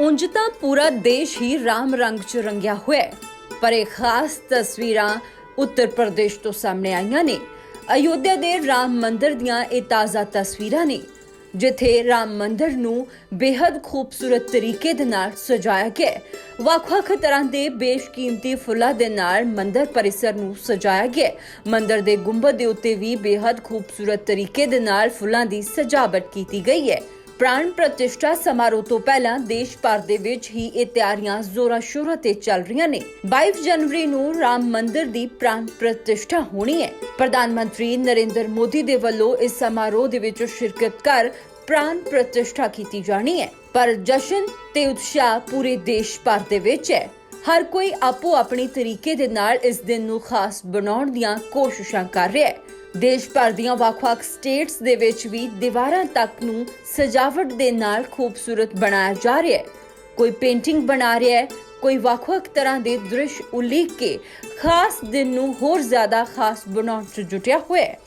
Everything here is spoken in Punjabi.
ਉਂਝ ਤਾਂ ਪੂਰਾ ਦੇਸ਼ ਹੀ ਰਾਮ ਰੰਗ 'ਚ ਰੰਗਿਆ ਹੋਇਆ ਹੈ। ਪਰ ਇਹ ਖਾਸ ਤਸਵੀਰਾਂ ਉੱਤਰ ਪ੍ਰਦੇਸ਼ ਤੋਂ ਸਾਹਮਣੇ ਆਈਆਂ ਨੇ। ਅਯੋਧਿਆ ਦੇ ਰਾਮ ਮੰਦਰ ਦੀਆਂ ਇਹ ਤਾਜ਼ਾ ਤਸਵੀਰਾਂ ਨੇ, ਜਿੱਥੇ ਰਾਮ ਮੰਦਰ ਨੂੰ ਬੇहद ਖੂਬਸੂਰਤ ਤਰੀਕੇ ਦੇ ਨਾਲ ਸਜਾਇਆ ਗਿਆ ਵੱਖ-ਵੱਖ ਤਰ੍ਹਾਂ ਦੇ ਬੇਸ਼ਕੀਮਤੀ ਫੁੱਲਾਂ ਦੇ ਨਾਲ ਮੰਦਰ ਪਰਿਸਰ ਨੂੰ ਸਜਾਇਆ ਗਿਆ ਮੰਦਰ ਦੇ ਗੁੰਬਦ ਦੇ ਉੱਤੇ ਵੀ ਬੇहद ਖੂਬਸੂਰਤ ਤਰੀਕੇ ਦੇ ਨਾਲ ਫੁੱਲਾਂ ਦੀ ਸਜਾਵਟ ਕੀਤੀ ਗਈ ਹੈ। ਪ੍ਰਾਣ ਪ੍ਰਤਿਸ਼ਠਾ ਸਮਾਰੋਹ ਤੋਂ ਪਹਿਲਾਂ ਦੇਸ਼ ਭਰ ਦੇ ਵਿੱਚ ਹੀ ਇਹ ਤਿਆਰੀਆਂ ਜ਼ੋਰਾਂ ਸ਼ੋਰਾਂ ਤੇ ਚੱਲ ਰਹੀਆਂ ਨੇ। 22 ਜਨਵਰੀ ਨੂੰ ਰਾਮ ਮੰਦਿਰ ਦੀ ਪ੍ਰਾਣ ਪ੍ਰਤਿਸ਼ਠਾ ਹੋਣੀ ਹੈ। ਪ੍ਰਧਾਨ ਮੰਤਰੀ ਨਰਿੰਦਰ ਮੋਦੀ ਦੇ ਵੱਲੋਂ ਇਸ ਸਮਾਰੋਹ ਦੇ ਵਿੱਚ ਸ਼ਿਰਕਤ ਕਰ ਪ੍ਰਾਣ ਪ੍ਰਤਿਸ਼ਠਾ ਕੀਤੀ ਜਾਣੀ ਹੈ। ਪਰ ਜਸ਼ਨ ਤੇ ਉਤਸ਼ਾਹ ਪੂਰੇ ਦੇਸ਼ ਭਰ ਦੇ ਵਿੱਚ ਹੈ। ਹਰ ਕੋਈ ਆਪੋ ਆਪਣੀ ਤਰੀਕੇ ਦੇ ਨਾਲ ਇਸ ਦਿਨ ਨੂੰ ਖਾਸ ਬਣਾਉਣ ਦੀਆਂ ਕੋਸ਼ਿਸ਼ਾਂ ਕਰ ਰਿਹਾ ਹੈ। ਦੇਸ਼ ਭਰ ਦੀਆਂ ਵੱਖ-ਵੱਖ ਸਟੇਟਸ ਦੇ ਵਿੱਚ ਵੀ ਦੀਵਾਰਾਂ ਤੱਕ ਨੂੰ ਸਜਾਵਟ ਦੇ ਨਾਲ ਖੂਬਸੂਰਤ ਬਣਾਇਆ ਜਾ ਰਿਹਾ ਹੈ। ਕੋਈ ਪੇਂਟਿੰਗ ਬਣਾ ਰਿਹਾ ਹੈ, ਕੋਈ ਵੱਖ-ਵੱਖ ਤਰ੍ਹਾਂ ਦੇ ਦ੍ਰਿਸ਼ ਉਲੀਕ ਕੇ ਖਾਸ ਦਿਨ ਨੂੰ ਹੋਰ ਜ਼ਿਆਦਾ ਖਾਸ ਬਣਾਉਣ 'ਚ ਜੁਟਿਆ ਹੋਇਆ ਹੈ।